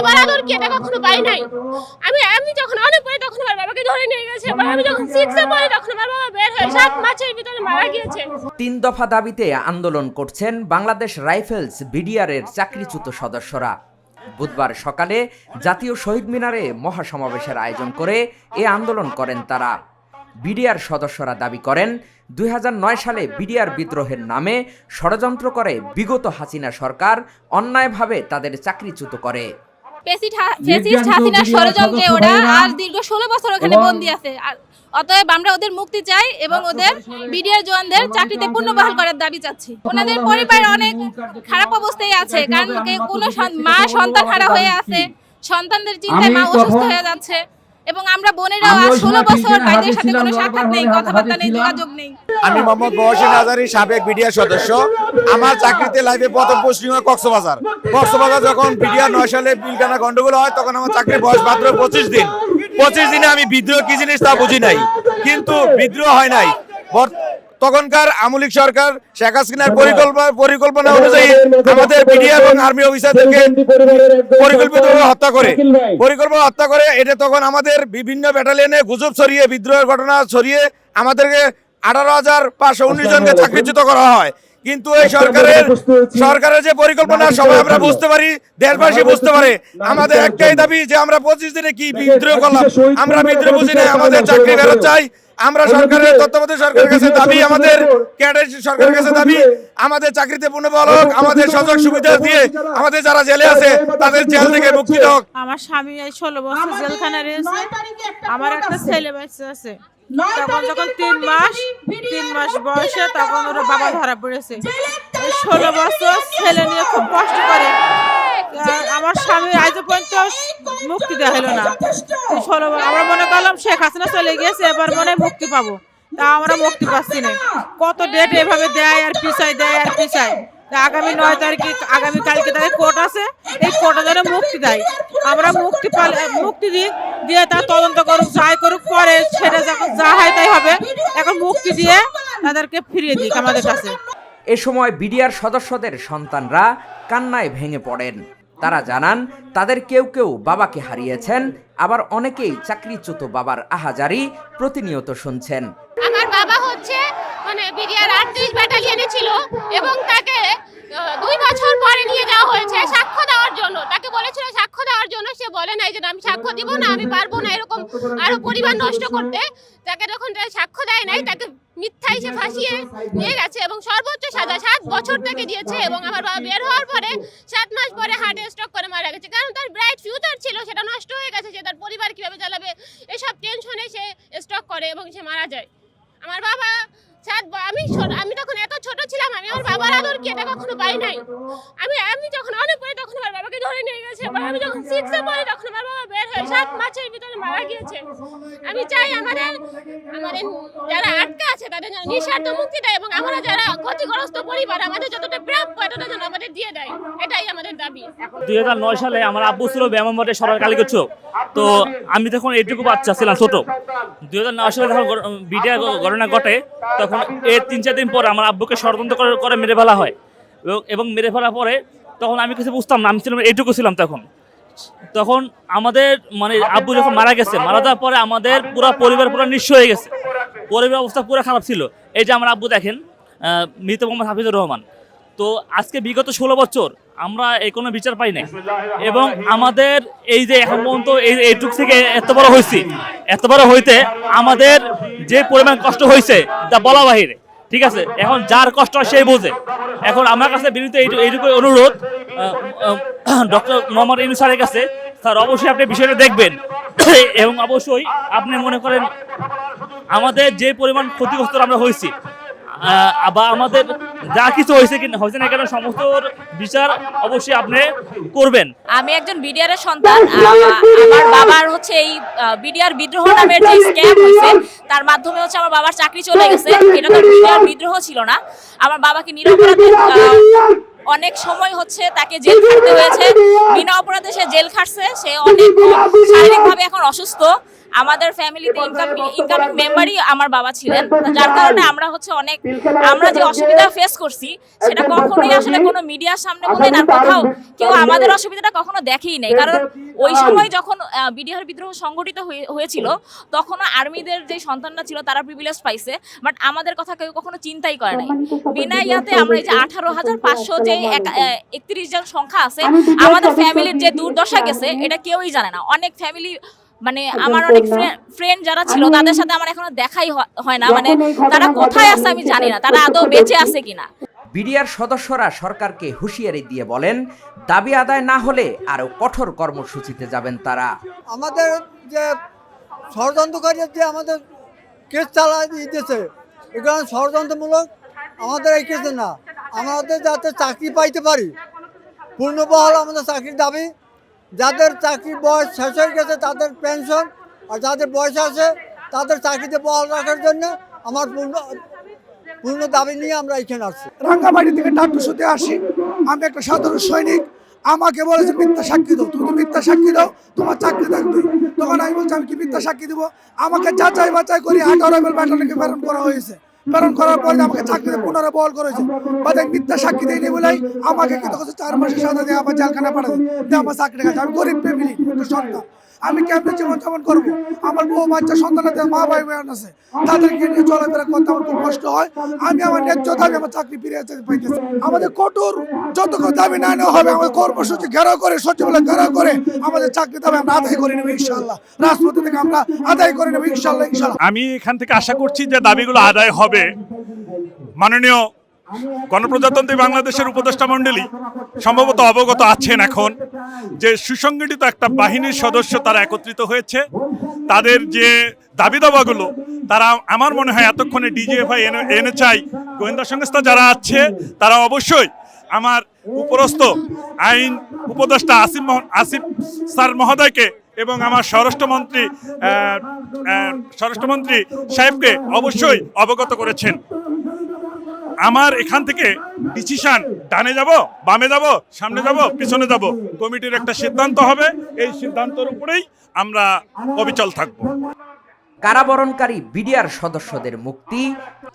বাবার আদর কি এটা কখনো পাই নাই? আমি আমি যখন অনেক পরে তখন আমার বাবাকে ধরে নিয়ে গেছে। আমি যখন সিক্সে পড়ি তখন আমার বাবা বের হয়ে সাত মাসের ভিতরে মারা গিয়েছে। তিন দফা দাবিতে আন্দোলন করছেন বাংলাদেশ রাইফেলস বিডিআরের চাকরিচ্যুত সদস্যরা। বুধবার সকালে জাতীয় শহীদ মিনারে মহাসমাবেশের আয়োজন করে এ আন্দোলন করেন তারা। বিডিআর সদস্যরা দাবি করেন, দুই হাজার নয় সালে বিডিআর বিদ্রোহের নামে ষড়যন্ত্র করে বিগত হাসিনা সরকার অন্যায়ভাবে তাদের চাকরিচ্যুত করে। ফেসিস্ট হাসিনার ষড়যন্ত্রে ওরা আর দীর্ঘ ষোলো বছর ওখানে বন্দি আছে। আর অতএব আমরা ওদের মুক্তি চাই এবং ওদের বিডিআর জওয়ানদের চাকরিতে পুনর্বহাল করার দাবি চাচ্ছি। ওনাদের পরিবার অনেক খারাপ অবস্থায় আছে। কারণ কোনো মা সন্তান হারা হয়ে আছে সন্তানদের চিন্তায় মা অসুস্থ হয়ে যাচ্ছে। এবং আমরা বোনেরাও আজ ষোলো বছর ভাইদের সাথে কোনো সাক্ষাৎ নেই কথাবার্তা নেই যোগাযোগ নেই। আমি মোহাম্মদ মহসিন আজারি সাবেক বিডিআর সদস্য। আমার চাকরিতে লাইভে প্রথম পোস্টিং হয় কক্সবাজার। কক্সবাজার যখন বিডিআর নয় সালে বিলকানা গন্ডগোল হয় তখন আমার চাকরির বয়স মাত্র পঁচিশ দিন। পঁচিশ দিনে আমি বিদ্রোহ কি জিনিস তা বুঝি নাই। কিন্তু বিদ্রোহ হয় নাই। তখনকার আমলিক সরকার শেখ হাসিনার পরিকল্পনা পরিকল্পনা অনুযায়ী আমাদের বিডিআর এবং আর্মি অফিসারদেরকে পরিকল্পিতভাবে হত্যা করে। পরিকল্পনা হত্যা করে। এটা তখন আমাদের বিভিন্ন ব্যাটালিয়নে গুজব ছড়িয়ে বিদ্রোহের ঘটনা ছড়িয়ে আমাদেরকে আঠারো হাজার পাঁচশো উনিশ জনকে চাকরিচ্যুত করা হয়। কিন্তু এই সরকারের সরকারের যে পরিকল্পনা সবাই আমরা বুঝতে পারি দেশবাসী বুঝতে পারে। আমাদের একটাই দাবি যে আমরা পঁচিশ দিনে কি বিদ্রোহ করলাম। আমরা বিদ্রোহ বুঝি না আমাদের চাকরি ফেরত চাই। আমরা সরকারের তত্ত্বাবধায়ক সরকারের কাছে দাবি আমাদের ক্যাডার সরকারের কাছে দাবি আমাদের চাকরিতে পুনর্বহাল হোক আমাদের সুযোগ সুবিধা দিয়ে আমাদের যারা জেলে আছে তাদের জেল থেকে মুক্তি হোক। আমার স্বামী এই ষোলো বছর জেলখানা রয়েছে। আমার একটা ছেলে বাচ্চা আছে। তখন যখন তিন মাস তিন মাস বয়সে তখন ওর বাবা ধরা পড়েছে। ষোলো বছর ছেলে নিয়ে খুব কষ্ট করে আমার স্বামী আজ পর্যন্ত মুক্তি দেওয়া হলো না ষোলো আমরা মনে করলাম শেখ হাসিনা চলে গিয়েছে, এবার মনে মুক্তি পাবো। তা আমরা মুক্তি পাচ্ছি না। কত ডেট এভাবে দেয় আর পিছায়, দেয় আর পিছায়। আগামী নয় তারিখে, আগামী কালকে তারিখ কোর্ট আছে। এই কোর্টে যেন মুক্তি দেয়। আমরা মুক্তি পালে, মুক্তি দিই, দিয়ে তার তদন্ত করুক, যাই করুক, পরে সেটা যা হয় তাই হবে। এখন মুক্তি দিয়ে তাদেরকে ফিরিয়ে দিক আমাদের কাছে। এ সময় বিডিআর সদস্যদের সন্তানরা কান্নায় ভেঙে পড়েন। তারা জানান, তাদের কেউ কেউ বাবাকে হারিয়েছেন, আবার অনেকেই চাকরিচ্যুত বাবার আহাজারি প্রতিনিয়ত শুনছেন। আমার বাবা হচ্ছে মানে বিডিআর আটত্রিশ ব্যাটালিয়নে ছিল এবং তাকে দুই বছর পরে নিয়ে যাওয়া হয়েছে সাক্ষ্য দেওয়ার জন্য। তাকে বলেছিল সাক্ষ্য দেওয়ার জন্য, সে বলে নাই যে আমি সাক্ষ্য দিব না, আমি পারব না এরকম আরও পরিবার নষ্ট করতে। তাকে যখন সাক্ষ্য দেয় নাই, তাকে মিথ্যাই সে ফাঁসিয়ে নিয়ে গেছে এবং সর্বোচ্চ সাজা, সাত বছর থেকে দিয়েছে এবং আমার বাবা বের হওয়ার পরে সাত মাস পরে হার্ট স্ট্রোক করে মারা গেছে। কারণ তার ব্রাইট ফিউচার ছিল, সেটা নষ্ট হয়ে গেছে যে তার পরিবার কীভাবে চালাবে, এসব টেনশনে সে স্ট্রোক করে এবং সে মারা যায়। আমার বাবা সাত আমি আমি তখন এত ছোট ছিলাম, আমি আমার বাবার আদর কি এটা কখনো পাই নাই। আমি আমি যখন অনেক পরে তখন আমার বাবাকে ধরে নিয়ে গেছে আমি যখন সিক্সে পড়ি, তখন আমার বাবা বের হয়ে সাত মাসের মারা গিয়েছে। আমি চাই আমাদের আমাদের যারা আটকা আছে, তাদের যেন নিঃস্বার্থ মুক্তি দেয় এবং আমরা যারা ক্ষতিগ্রস্ত পরিবার, আমাদের যতটা প্রাপ্য, এতটা যেন আমাদের দিয়ে দেয়। এটাই আমাদের দাবি। দুই হাজার নয় সালে আমার আব্বু ছিল ব্যায়াম মঠে সরকার চোখ তো আমি তখন এইটুকু বাচ্চা ছিলাম, ছোট। দুই হাজার নয় সালে যখন বিডিআর ঘটনা ঘটে, তখন এর তিন চার দিন পর আমার আব্বুকে ষড়যন্ত্র করে মেরে ফেলা হয়। এবং মেরে ফেলার পরে তখন আমি কিছু বুঝতাম না, আমি ছিলাম এইটুকু ছিলাম তখন। তখন আমাদের মানে আব্বু যখন মারা গেছে, মারা যাওয়ার পরে আমাদের পুরো পরিবার পুরো নিঃস্ব হয়ে গেছে। পরিবার অবস্থা পুরো খারাপ ছিল। এই যে আমার আব্বু দেখেন মৃত মোহাম্মদ হাফিজুর রহমান। তো আজকে বিগত ষোলো বছর আমরা এই কোনো বিচার পাই নাই। এবং আমাদের এই যে এখন পর্যন্ত এই এইটুক থেকে এত বড় হয়েছি, এত বড় হইতে আমাদের যে পরিমাণ কষ্ট হয়েছে, তা বলা বাহিরে। ঠিক আছে? এখন যার কষ্ট হয় সেই বোঝে। এখন আমার কাছে বিনীত এইটুকু অনুরোধ ডক্টর মোহাম্মদ ইনু স্যারের কাছে। স্যার, অবশ্যই আপনি বিষয়টা দেখবেন। এবং অবশ্যই আপনি মনে করেন, আমাদের যে পরিমাণ ক্ষতিগ্রস্ত আমরা হয়েছি বা আমাদের যা কিছু হয়েছে কি হয়েছে না কেন সমস্ত বিচার অবশ্যই আপনি করবেন। আমি একজন বিডিআর এর সন্তান আমার বাবার হচ্ছে এই বিডিআর বিদ্রোহ নামের যে স্ক্যাম হয়েছে, তার মাধ্যমে হচ্ছে আমার বাবার চাকরি চলে গেছে। এটা তো বিডিআর বিদ্রোহ ছিল না। আমার বাবাকে নিরপরাধে অনেক সময় হচ্ছে তাকে জেল খাটতে হয়েছে। বিনা অপরাধে সে জেল খাটছে, সে অনেক শারীরিকভাবে এখন অসুস্থ। আমাদের ফ্যামিলিতে ইনকাম ইনকামিং মেম্বারই আমার বাবা ছিলেন। যার কারণে আমরা হচ্ছে অনেক আমরা যে অসুবিধা ফেস করছি সেটা কখনোই আসলে কোনো মিডিয়ার সামনে বলেন আর কোথাও কেউ আমাদের অসুবিধাটা কখনো দেখেই নেই। কারণ ওই সময় যখন বিডিআর বিদ্রোহ সংগঠিত হয়েছিল তখনও আর্মিদের যে সন্তানরা ছিল তারা প্রিভিলেজ পাইছে বাট আমাদের কথা কেউ কখনো চিন্তাই করে নাই। বিনা ইয়াতে আমরা এই যে আঠারো হাজার পাঁচশো যে একত্রিশ জন সংখ্যা আছে আমাদের ফ্যামিলির যে দুর্দশা গেছে এটা কেউই জানে না। অনেক ফ্যামিলি মানে আমার অনেক ফ্রেন্ড যারা ছিল তাদের সাথে আমার এখনও দেখাই হয় না। মানে তারা কোথায় আছে আমি জানি না। তারা আদৌ বেঁচে আছে কিনা? বিডিআর সদস্যরা সরকারকে হুঁশিয়ারি দিয়ে বলেন দাবি আদায় না হলে আরও কঠোর কর্মসূচিতে যাবেন তারা। আমাদের যে ষড়যন্ত্রকারী যে আমাদের কেস চালা দিতেছে এগুলো ষড়যন্ত্রমূলক আমাদের এই কেসে না। আমাদের যাতে চাকরি পাইতে পারি পূর্ণবহাল আমাদের চাকরির দাবি যাদের চাকরির বয়স শেষ হয়ে গেছে, তাদের পেনশন আর যাদের বয়স আছে, তাদের চাকরিতে বহাল রাখার জন্য আমার পূর্ণ পূর্ণ দাবি নিয়ে আমরা এখানে আসছি। রাঙ্গামাটি থেকে টাটুসুতে আসি। আমি একটা সাধারণ সৈনিক। আমাকে বলেছে মিথ্যা সাক্ষী দাও। তুমি মিথ্যা সাক্ষী দাও। তোমার চাকরি থাকবে তখন আমি বলছি, আমি কি মিথ্যা সাক্ষী দিব? আমাকে যাচাই বাছাই করে আঠারো ব্যাটালিকে প্রেরণ করা হয়েছে। প্রেরণ করার পরে আমাকে চাকরিতে পুনরায় বল করেছে। বাদে মিথ্যা সাক্ষী দেয়নি বলেই আমাকে কিন্তু চার মাসের সাথে দিয়ে আমার জালখানা পাঠাতে আমার চাকরি গেছে আমি গরিব ফ্যামিলি সন্তান। আমি কেমনে জীবন যাপন করব? আমার বউ, বাচ্চা সন্তানদের মা, ভাই, বোন আছে। তাদেরকে নিয়ে চলাফেরা করতে আমার খুব কষ্ট হয়। আমি আমার ন্যায্য দাবি আমার চাকরি ফিরে পাইতেছি। আমাদের কঠোর যতক্ষণ দাবি না নেওয়া হবে, আমাদের কর্মসূচি ঘেরাও করে, সচিবালয় ঘেরাও করে, আমাদের চাকরি দাবি আমরা আদায় করে নেব ইনশাল্লাহ রাজপথে থেকে আমরা আদায় করে নেব ইনশাল্লাহ ইনশাল্লাহ আমি এখান থেকে আশা করছি যে দাবিগুলো আদায় হবে। মাননীয় গণপ্রজাতন্ত্রী বাংলাদেশের উপদেষ্টা মণ্ডলী সম্ভবত অবগত আছেন এখন যে সুসংগঠিত একটা বাহিনীর সদস্য তারা একত্রিত হয়েছে। তাদের যে দাবি দাবাগুলো তারা আমার মনে হয় এতক্ষণে ডিজিএফআই এনএচআই গোয়েন্দা সংস্থা যারা আছে, তারা অবশ্যই আমার উপরস্থ আইন উপদেষ্টা আসিফ আসিফ স্যার মহোদয়কে এবং আমার স্বরাষ্ট্রমন্ত্রী স্বরাষ্ট্রমন্ত্রী সাহেবকে অবশ্যই অবগত করেছেন। আমার এখান থেকে ডিসিশন ডানে যাব বামে যাব সামনে যাব পিছনে যাব কমিটির একটা সিদ্ধান্ত হবে। এই সিদ্ধান্তের উপরেই আমরা অবিচল থাকব। কারাবরণকারী বিডিআর সদস্যদের মুক্তি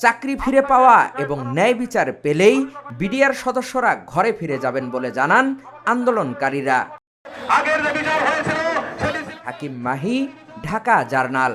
চাকরি ফিরে পাওয়া এবং ন্যায় বিচার পেলেই বিডিআর সদস্যরা ঘরে ফিরে যাবেন বলে জানান আন্দোলনকারীরা। হাকিম মাহি ঢাকা জার্নাল।